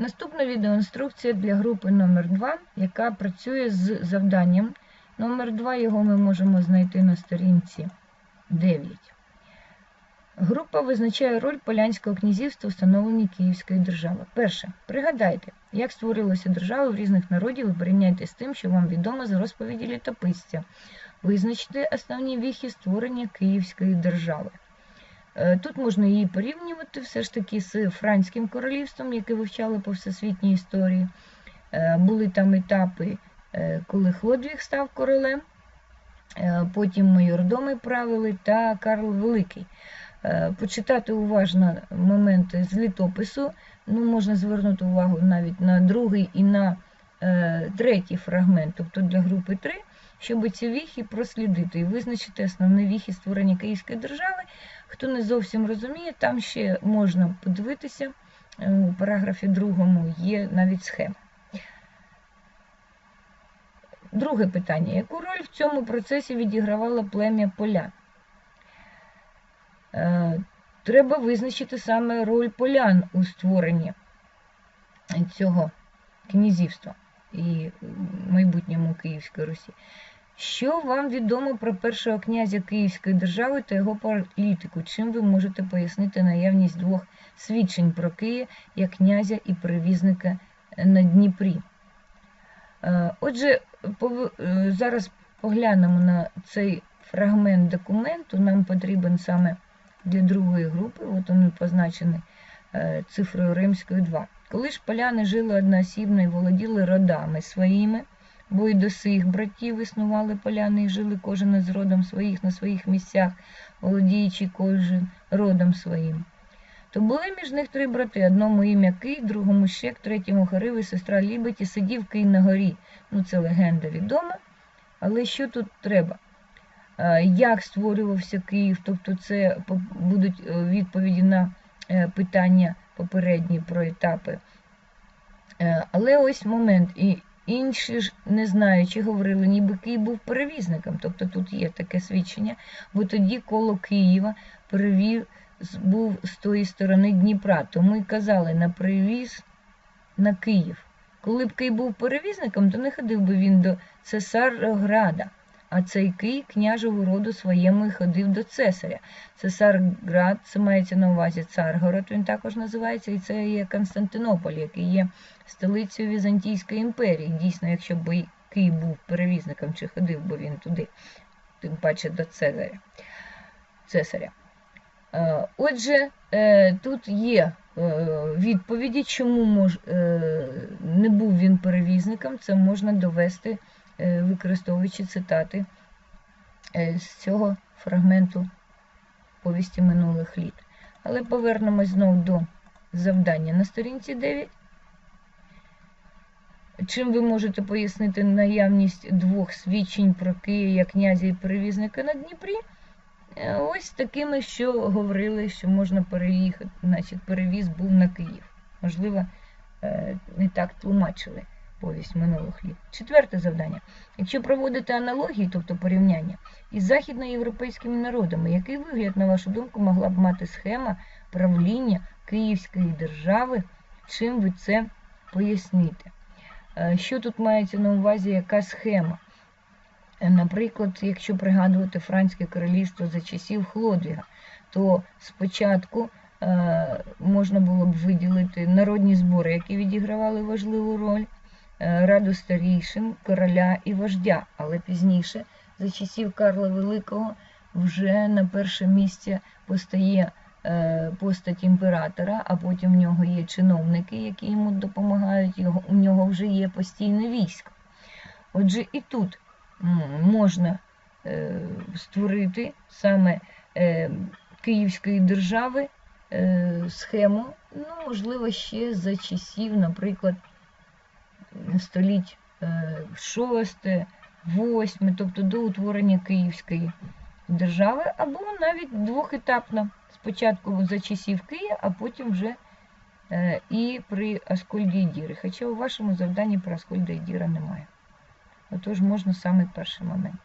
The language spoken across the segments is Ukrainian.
Наступна відеоінструкція для групи номер 2 яка працює з завданням. Номер 2 його ми можемо знайти на сторінці 9. Група визначає роль Полянського князівства встановленні Київської держави. Перше. Пригадайте, як створилася держава в різних народів і порівняйте з тим, що вам відомо з розповіді літописця. Визначте основні віхи створення Київської держави. Е, Тут можна її порівнювати все ж таки з Франським королівством, яке вивчали по всесвітній історії. Е, Були там етапи, е, коли Хлодвіг став королем, потім майордоми правили та Карл Великий. Почитати уважно моменти з літопису, ну, можна звернути увагу навіть на другий і на третій фрагмент, тобто для групи 3, щоб ці віхи прослідити і визначити основні віхи створення Київської держави. Хто не зовсім розуміє, там ще можна подивитися, е, у параграфі другому є навіть схема. Друге питання. Яку роль в цьому процесі відігравало плем'я полян? Е, Треба визначити саме роль полян у створенні цього князівства і майбутньому Київської Русі. Що вам відомо про першого князя Київської держави та його політику? Чим ви можете пояснити наявність двох свідчень про Київ як князя і перевізника на Дніпрі? Е, Отже, е, зараз поглянемо на цей фрагмент документу. Нам потрібен саме для другої групи, от він позначений е, цифрою римською 2. Коли ж поляни жили одноосібно і володіли родами своїми, бо й до сих братів існували поляни і жили кожен із родом своїх на своїх місцях, володіючи кожен родом своїм. То були між них три брати: одному ім'я Кий, другому Щек, третьому Харив і сестра Лібеті сидів Кий на горі. Ну, це легенда відома. Але що тут треба? Як створювався Київ? Тобто, це будуть е, відповіді на е, питання попередні про етапи. Е, Але ось момент. І інші ж не знаючи, говорили, ніби Київ був перевізником. Тобто тут є таке свідчення, бо тоді коло Києва перевіз був з тої сторони Дніпра. Тому й казали на привіз на Київ. Коли б Київ був перевізником, то не ходив би він до Цесарограда. А цей Кий княжого роду своєму і ходив до цесаря. Цесарград, це мається на увазі Царгород, він також називається, і це є Константинополь, який є столицею Візантійської імперії. Дійсно, якщо б Київ був перевізником, чи ходив би він туди, тим паче до Цезаря. Цесаря. Е, Отже, е, тут є е, відповіді, чому не був він перевізником, це можна довести, використовуючи цитати е, з цього фрагменту повісті минулих літ. Але повернемось знову до завдання на сторінці 9. Чим ви можете пояснити наявність двох свідчень про Київ як князя і перевізника на Дніпрі? Е, Ось такими, що говорили, що можна переїхати, значить, перевіз був на Київ. Можливо, е, не так тлумачили повість минулих літ. Четверте завдання. Якщо проводити аналогії, тобто порівняння, із західноєвропейськими народами, який вигляд, на вашу думку, могла б мати схема правління Київської держави? Чим ви це поясните? Е, Що тут мається на увазі, яка схема? Е, Наприклад, якщо пригадувати Франське королівство за часів Хлодвіга, то спочатку е, можна було б виділити народні збори, які відігравали важливу роль, раду старійшин, короля і вождя. Але пізніше, за часів Карла Великого, вже на перше місце постає е, постать імператора, а потім в нього є чиновники, які йому допомагають, його, у нього вже є постійне військо. Отже, і тут можна е, створити саме е, Київської держави е, схему, ну, можливо, ще за часів, наприклад, століть 6, 8, тобто до утворення Київської держави, або навіть двохетапно. Спочатку за часів Києва, а потім вже е, і при Аскольді Діри. Хоча у вашому завданні про Аскольда і Діра немає. Отож, можна саме перший момент.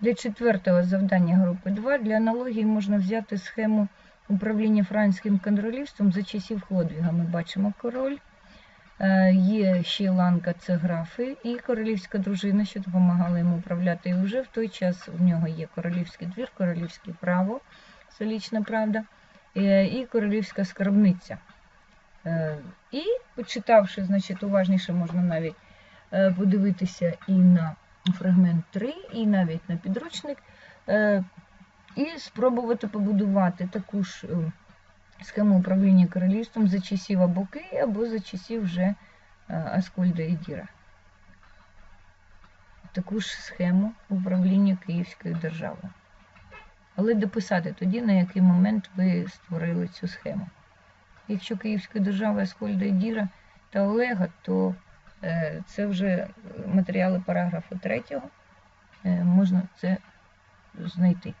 Для четвертого завдання групи 2 для аналогії можна взяти схему управління Франським королівством за часів Хлодвіга. Ми бачимо король. Е, Є ще ланка це графи і королівська дружина, що допомагала йому управляти. І вже в той час в нього є королівський двір, королівське право, столічна правда, е, і королівська скарбниця. Е, І почитавши, значить, уважніше можна навіть подивитися і на фрагмент 3, і навіть на підручник, і спробувати побудувати таку ж схему управління королівством за часів або Києва, або за часів вже е, Аскольда і Діра. Таку ж схему управління Київською державою. Але дописати тоді, на який момент ви створили цю схему. Якщо Київська держава Аскольда і Діра та Олега, то е, це вже матеріали параграфу 3, е, можна це знайти.